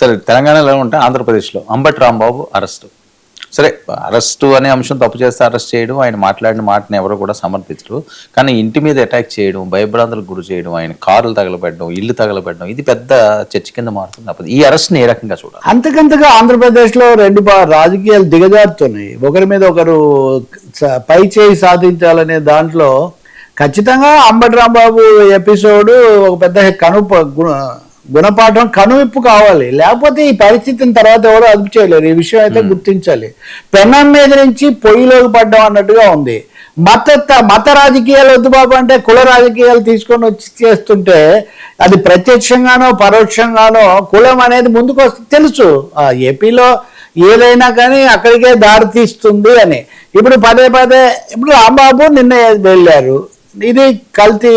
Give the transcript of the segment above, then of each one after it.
సరే తెలంగాణలో ఉంటే ఆంధ్రప్రదేశ్లో అంబటి రాంబాబు అరెస్టు. సరే అరెస్టు అనే అంశం తప్పు చేస్తే అరెస్ట్ చేయడం ఆయన మాట్లాడిన మాటను ఎవరు కూడా సమర్థించరు. కానీ ఇంటి మీద అటాక్ చేయడం భయభ్రాంతులకు గురి చేయడం ఆయన కారులు తగలబెట్టడం ఇల్లు తగలబెట్టడం ఇది పెద్ద చర్చ కింద మారుతుంది ఈ అరెస్ట్ని ఏ రకంగా చూడాలి? అంతకంతగా ఆంధ్రప్రదేశ్లో రెండు రాజకీయాలు దిగజారుతున్నాయి. ఒకరి మీద ఒకరు పై చేయి సాధించాలనే దాంట్లో ఖచ్చితంగా అంబటి రాంబాబు ఎపిసోడ్ ఒక పెద్ద కను గుణపాఠం కనువిప్పు కావాలి. లేకపోతే ఈ పరిస్థితిని తర్వాత ఎవరు అదుపు చేయలేరు. ఈ విషయం అయితే గుర్తించాలి. పెనం మీద నుంచి పొయ్యిలోకి పడ్డం అన్నట్టుగా ఉంది. మత మత రాజకీయాలు వద్దు బాబు అంటే కుల రాజకీయాలు తీసుకొని వచ్చి చేస్తుంటే అది ప్రత్యక్షంగానో పరోక్షంగానో కులం అనేది ముందుకు వస్తుంది తెలుసు. ఆ ఏపీలో ఏదైనా కానీ అక్కడికే దారి తీస్తుంది అని. ఇప్పుడు పదే పదే ఇప్పుడు రాంబాబు నిన్న వెళ్ళారు. ఇది కల్తీ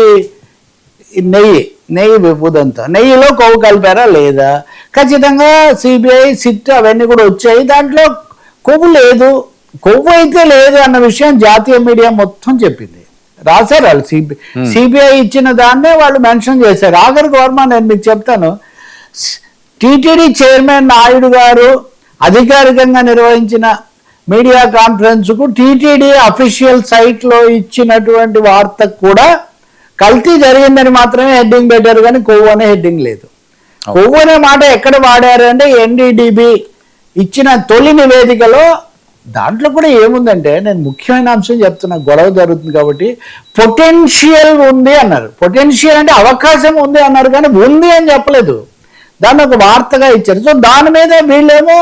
నెయ్యి. నెయ్యి విభూదంతా నెయ్యిలో కొవ్వు కలిపారా? లేదా. ఖచ్చితంగా సిబిఐ సిట్ అవన్నీ కూడా వచ్చాయి. దాంట్లో కొవ్వు లేదు. కొవ్వు అయితే లేదు అన్న విషయం జాతీయ మీడియా మొత్తం చెప్పింది. రాశారు వాళ్ళు సిబి సిబిఐ ఇచ్చిన దాన్నే వాళ్ళు మెన్షన్ చేశారు. ఆఖరికి వర్మ నేను మీకు చెప్తాను. టిటిడి చైర్మన్ నాయుడు గారు అధికారికంగా నిర్వహించిన మీడియా కాన్ఫరెన్స్కు టీటీడీ అఫీషియల్ సైట్లో ఇచ్చినటువంటి వార్తకు కూడా కల్తీ జరిగిందని మాత్రమే హెడ్డింగ్ పెట్టారు కానీ కొవ్వు అనే హెడ్డింగ్ లేదు. కొవ్వు అనే మాట ఎక్కడ వాడారు అంటే ఎన్డీడీబీ ఇచ్చిన తొలి నివేదికలో దాంట్లో కూడా ఏముందంటే నేను ముఖ్యమైన అంశం చెప్తున్నా గొడవ జరుగుతుంది కాబట్టి పొటెన్షియల్ ఉంది అన్నారు. పొటెన్షియల్ అంటే అవకాశం ఉంది అన్నారు కానీ ఉంది అని చెప్పలేదు. దాన్ని ఒక వార్తగా ఇచ్చారు. సో దాని మీద వీళ్ళేమో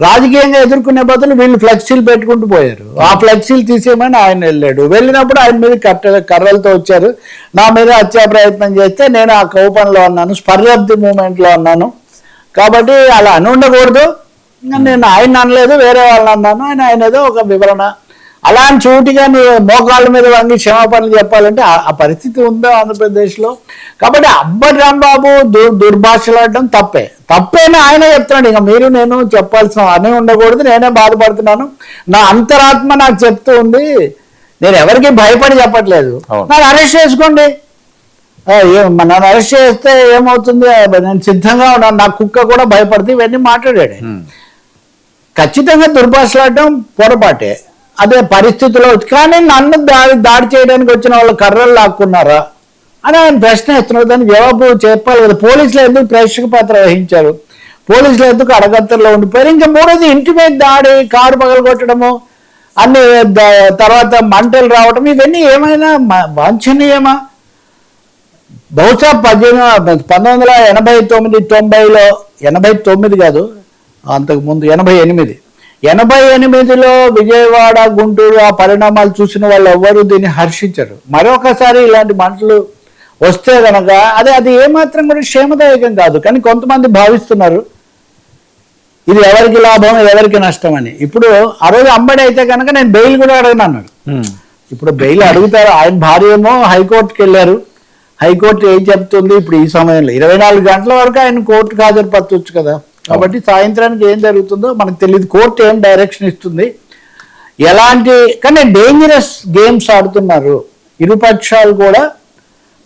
రాజకీయంగా ఎదుర్కొనే బదులు వీళ్ళు ఫ్లెక్సీలు పెట్టుకుంటూ పోయారు. ఆ ఫ్లెక్సీలు తీసేయమని ఆయన వెళ్ళాడు. వెళ్ళినప్పుడు ఆయన మీద కట్ట కర్రలతో వచ్చారు. నా మీద హత్యా ప్రయత్నం చేస్తే నేను ఆ కౌపంలో ఉన్నాను స్పర్శబ్ది మూమెంట్లో ఉన్నాను. కాబట్టి అలా అని ఉండకూడదు. నేను ఆయన అనలేదు వేరే వాళ్ళని అన్నాను. ఆయన ఆయన ఏదో ఒక వివరణ. అలా అని చూటిగా నువ్వు మోకాళ్ళ మీద వంగి క్షమాపణలు చెప్పాలంటే ఆ- ఆ పరిస్థితి ఉందా ఆంధ్రప్రదేశ్లో? కాబట్టి అబ్బటి రాంబాబు దుర్ దుర్భాషలాడడం తప్పే. తప్పేని ఆయన చెప్తున్నాడు. ఇక మీరు నేను చెప్పాల్సిన అనే ఉండకూడదు నేనే బాధపడుతున్నాను. నా అంతరాత్మ నాకు చెప్తూ ఉంది. నేను ఎవరికి భయపడి చెప్పట్లేదు. నాకు అరెస్ట్ చేసుకోండి. నన్ను అరెస్ట్ చేస్తే ఏమవుతుంది? నేను సిద్ధంగా ఉన్నాను. నా కుక్క కూడా భయపడుతుంది ఇవన్నీ మాట్లాడాడు. ఖచ్చితంగా దుర్భాషలాడడం పొరపాటే. అదే పరిస్థితిలో కానీ నన్ను దాడి దాడి చేయడానికి వచ్చిన వాళ్ళు కర్రలు లాక్కున్నారా? అని ఆయన ప్రశ్న ఇస్తున్నారు దానికి జవాబు చెప్పాలి కదా. పోలీసులు ఎందుకు ప్రేక్షక పాత్ర వహించారు? పోలీసులు ఎందుకు అడగత్తల్లో ఉండిపోయారు? ఇంకా మూడోది ఇంటి మీద దాడి కారు పగలగొట్టడము అన్ని తర్వాత మంటలు రావడం ఇవన్నీ ఏమైనా మ- వాంఛనీయమా? బహుశా పద్దెనిమిది పంతొమ్మిది వందల ఎనభై తొమ్మిది తొంభైలో ఎనభై తొమ్మిది కాదు అంతకు ముందు ఎనభై ఎనిమిది. ఎనభై ఎనిమిదిలో విజయవాడ గుంటూరు ఆ పరిణామాలు చూసిన వాళ్ళు ఎవ్వరూ దీన్ని హర్షించరు. మరొకసారి ఇలాంటి మంటలు వస్తే గనక అదే అది ఏమాత్రం కూడా క్షేమదాయకం కాదు. కానీ కొంతమంది భావిస్తున్నారు ఇది ఎవరికి లాభం ఎవరికి నష్టం అని. ఇప్పుడు ఆ రోజు అంబడి అయితే కనుక నేను బెయిల్ కూడా ఉమ్. ఇప్పుడు బెయిల్ అడుగుతారు ఆయన భార్య ఏమో హైకోర్టుకి వెళ్ళారు. హైకోర్టు ఏం చెప్తుంది? ఇప్పుడు ఈ సమయంలో ఇరవై నాలుగు గంటల వరకు ఆయన కోర్టుకు హాజరుపరచవచ్చు కదా. కాబట్టి సాయంత్రానికి ఏం జరుగుతుందో మనకు తెలియదు కోర్టు ఏం డైరెక్షన్ ఇస్తుంది? ఎలాంటి కానీ డేంజరస్ గేమ్స్ ఆడుతున్నారు. ఇరుపక్షాలు కూడా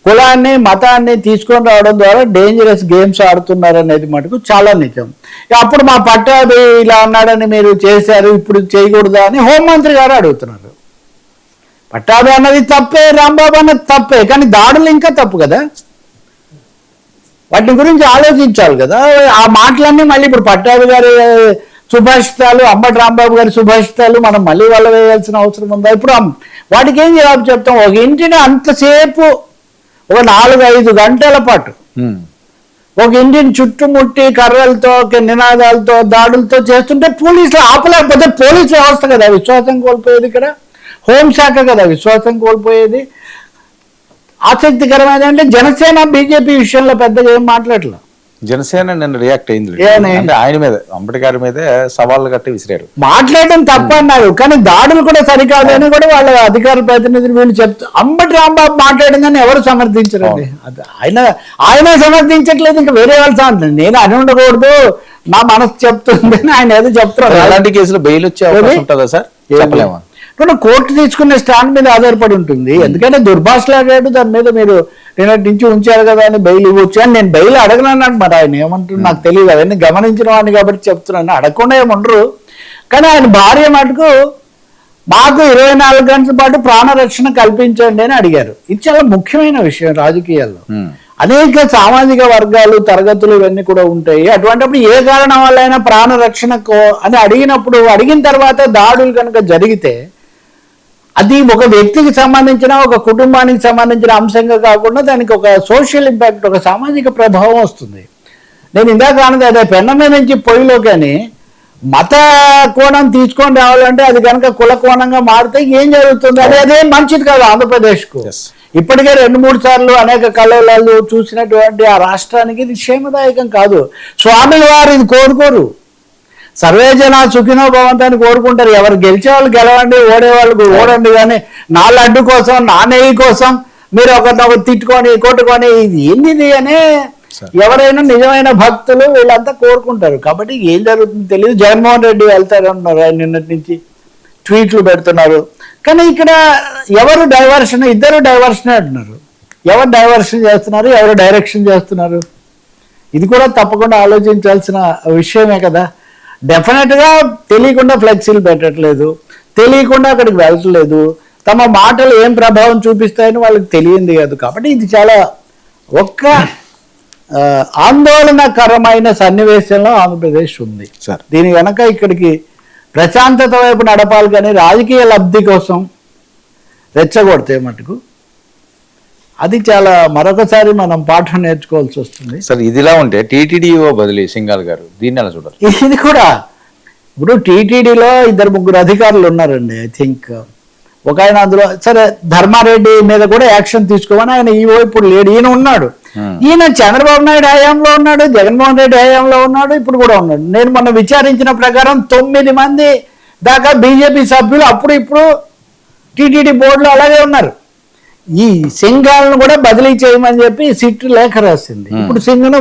కులాన్ని మతాన్ని తీసుకొని రావడం ద్వారా డేంజరస్ గేమ్స్ ఆడుతున్నారు అనేది మటుకు చాలా నిజం. అప్పుడు మా పట్టాభి ఇలా అన్నాడని మీరు చేశారు ఇప్పుడు చేయకూడదా అని హోంమంత్రి గారు అడుగుతున్నారు. పట్టాభి అన్నది తప్పే రాంబాబు అన్నది తప్పే కానీ దాడులు ఇంకా తప్పు కదా. వాటి గురించి ఆలోచించాలి కదా. ఆ మాటలన్నీ మళ్ళీ ఇప్పుడు పట్టాభి గారి సుభాషితాలు అంబటి రాంబాబు గారి సుభాషితాలు మనం మళ్ళీ వాళ్ళ వేయాల్సిన అవసరం ఉందా? ఇప్పుడు వాటికి ఏం జవాబు చెప్తాం? ఒక ఇంటిని అంతసేపు ఒక నాలుగు ఐదు గంటల పాటు. ఒక ఇంటిని చుట్టుముట్టి కర్రలతో నినాదాలతో దాడులతో చేస్తుంటే పోలీసులు ఆపలేకపోతే పోలీసు వ్యవస్థ కదా విశ్వాసం కోల్పోయేది ఇక్కడ. హోంశాఖ కదా విశ్వాసం కోల్పోయేది. ఆసక్తికరమైనది అంటే జనసేన బీజేపీ విషయంలో పెద్దగా ఏం మాట్లాడలేదు జనసేన నిన్న రియాక్ట్ అయింది? అంటే ఆయన మీద అంబటి గారి మీదే సవాళ్ళు కట్టి విసిరారు. మాట్లాడడం తప్ప అన్నారు. కానీ దాడులు కూడా సరికాదు అని కూడా వాళ్ళ అధికార ప్రతినిధులు వీళ్ళు చెప్తారు అంబటి రాంబాబు మాట్లాడిందని ఎవరు సమర్థించరండి? అది ఆయన ఆయన సమర్థించట్లేదు. ఇంకా వేరే వాళ్ళు సమర్థించారు నేను అని ఉండకూడదు. నా మనసు చెప్తుంది ఆయన ఏదో చెప్తున్నారు. అలాంటి కేసులో బెయిల్ వచ్చే అవకాశం? ఉంటుందా సార్? చెప్పలేమా? కోర్టు తీసుకునే స్టాండ్ మీద ఆధారపడి ఉంటుంది. ఎందుకంటే దుర్భాషలాడాడు దాని మీద మీరు నిన్నటి నుంచి ఉంచారు కదా అని బెయిల్ ఇవ్వచ్చు. అని నేను బెయిల్ అడగనన్నాడు మరి ఆయన ఏమంటారు నాకు తెలియదు. అవన్నీ గమనించిన వాడిని కాబట్టి చెప్తున్నాను. అడగకుండా ఏమంటారు కానీ ఆయన భార్య మటుకు మాకు ఇరవై నాలుగు గంటల పాటు ప్రాణరక్షణ కల్పించండి అని అడిగారు. ఇది చాలా ముఖ్యమైన విషయం రాజకీయాల్లో. అనేక సామాజిక వర్గాలు తరగతులు ఇవన్నీ కూడా ఉంటాయి. అటువంటిప్పుడు ఏ కారణం వల్ల అయినా ప్రాణరక్షణ కో- అని అడిగినప్పుడు అడిగిన తర్వాత దాడులు కనుక జరిగితే అది ఒక వ్యక్తికి సంబంధించిన ఒక కుటుంబానికి సంబంధించిన అంశంగా కాకుండా దానికి ఒక సోషల్ ఇంపాక్ట్ ఒక సామాజిక ప్రభావం వస్తుంది. నేను ఇందాక అన్నది అదే పెన్న మీద నుంచి పొయ్యిలో కానీ మత కోణం తీసుకొని రావాలంటే అది కనుక కుల కోణంగా మారితే ఏం జరుగుతుంది అదే అదే మంచిది కాదు ఆంధ్రప్రదేశ్కు. ఇప్పటికే రెండు మూడు సార్లు అనేక కళలు చూసినటువంటి ఆ రాష్ట్రానికి ఇది క్షేమదాయకం కాదు. స్వామిల వారు ఇది కోరుకోరు. సర్వే జన సుఖినో భవంతాన్ని కోరుకుంటారు. ఎవరు గెలిచే వాళ్ళు గెలవండి ఓడే వాళ్ళు ఓడండి కానీ నా లడ్డు కోసం నా నెయ్యి కోసం మీరు ఒకరినొకరు తిట్టుకొని కొట్టుకొని ఇది ఏంది అనే. ఎవరైనా నిజమైన భక్తులు వీళ్ళంతా కోరుకుంటారు. కాబట్టి ఏం జరుగుతుందో తెలియదు. జగన్మోహన్ రెడ్డి వెళ్తారు అంటున్నారు ఆయన నిన్నటి నుంచి. ట్వీట్లు పెడుతున్నారు. కానీ ఇక్కడ ఎవరు డైవర్షన్ ఇద్దరు డైవర్షన్ అంటున్నారు. ఎవరు డైవర్షన్ చేస్తున్నారు ఎవరు డైరెక్షన్ చేస్తున్నారు? ఇది కూడా తప్పకుండా ఆలోచించాల్సిన విషయమే కదా. డెఫినెట్గా తెలియకుండా ఫ్లెక్సీలు పెట్టట్లేదు. తెలియకుండా అక్కడికి వెళ్ళట్లేదు తమ మాటలు ఏం ప్రభావం చూపిస్తాయని వాళ్ళకి తెలియంది కాదు. కాబట్టి ఇది చాలా ఒక్క ఆందోళనకరమైన సన్నివేశంలో ఆంధ్రప్రదేశ్ ఉంది. సార్. దీని వెనక ఇక్కడికి ప్రశాంతత వైపు నడపాలి కానీ రాజకీయ లబ్ధి కోసం రెచ్చగొడితే మటుకు అది చాలా మరొకసారి మనం పాఠం నేర్చుకోవాల్సి వస్తుంది. సార్ ఇదిలా ఉంటే టీటీడీఓ బదిలీ సింగాల్ గారు దీన్ని ఎలా చూడాలి? ఇది కూడా ఇప్పుడు టీటీడీలో ఇద్దరు ముగ్గురు అధికారులు ఉన్నారండి ఐ థింక్ ఒక ఆయన అందులో సరే ధర్మారెడ్డి మీద కూడా యాక్షన్ తీసుకోమని ఆయన ఈవో ఇప్పుడు లేడు. ఈయన ఉన్నాడు. ఈయన చంద్రబాబు నాయుడు హయాంలో ఉన్నాడు జగన్మోహన్ రెడ్డి హయాంలో ఉన్నాడు ఇప్పుడు కూడా ఉన్నాడు. నేను మొన్న విచారించిన ప్రకారం తొమ్మిది మంది దాకా బీజేపీ సభ్యులు అప్పుడు ఇప్పుడు టీటీడీ బోర్డులో అలాగే ఉన్నారు. ఈ సింగాలను కూడా బదిలీ చేయమని చెప్పి సిట్ లేఖ రాసింది. ఇప్పుడు సింగను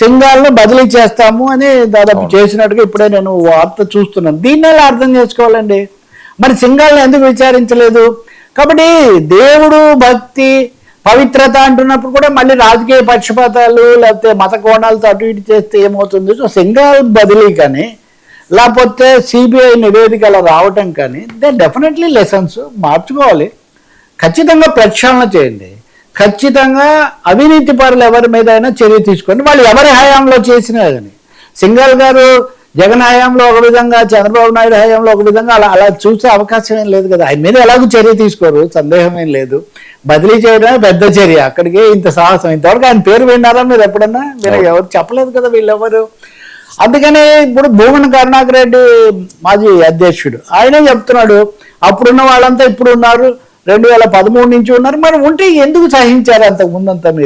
సింగాలను బదిలీ చేస్తాము అని దాదాపు చేసినట్టుగా ఇప్పుడే నేను వార్త చూస్తున్నాను. దీన్ని ఎలా అర్థం చేసుకోవాలండి? మరి సింగాలను ఎందుకు విచారించలేదు? కాబట్టి దేవుడు భక్తి పవిత్రత అంటున్నప్పుడు కూడా మళ్ళీ రాజకీయ పక్షపాతాలు లేకపోతే మత కోణాలతో అటు ఇటు చేస్తే ఏమవుతుంది? సో సింగాల్ బదిలీ కానీ లేకపోతే సిబిఐ నివేదిక అలా రావటం కానీ దే డెఫినెట్లీ లెసన్స్ మార్చుకోవాలి. ఖచ్చితంగా ప్రక్షాళన చేయండి. ఖచ్చితంగా అవినీతి పరులు ఎవరి మీద అయినా చర్య తీసుకోండి. వాళ్ళు ఎవరి హయాంలో చేసినా కానీ. సింగల్ గారు జగన్ హయాంలో ఒక విధంగా చంద్రబాబు నాయుడు హయాంలో ఒక విధంగా అలా అలా చూసే అవకాశం ఏం లేదు కదా. ఆయన మీద ఎలాగో చర్య తీసుకోరు. సందేహం ఏం లేదు. బదిలీ చేయడమే పెద్ద చర్య. అక్కడికి ఇంత సాహసం. ఇంతవరకు ఆయన పేరు విన్నారా మీరు ఎప్పుడన్నా? మీరు ఎవరు చెప్పలేదు కదా వీళ్ళెవరు? అందుకని ఇప్పుడు భూమన కరుణాకర్ రెడ్డి మాజీ అధ్యక్షుడు. ఆయనే చెప్తున్నాడు. అప్పుడున్న వాళ్ళంతా ఇప్పుడు ఉన్నారు రెండు వేల పదమూడు నుంచి ఉన్నారు. మరి ఉంటే ఎందుకు సహించారు అంత ముందంతా మీరు?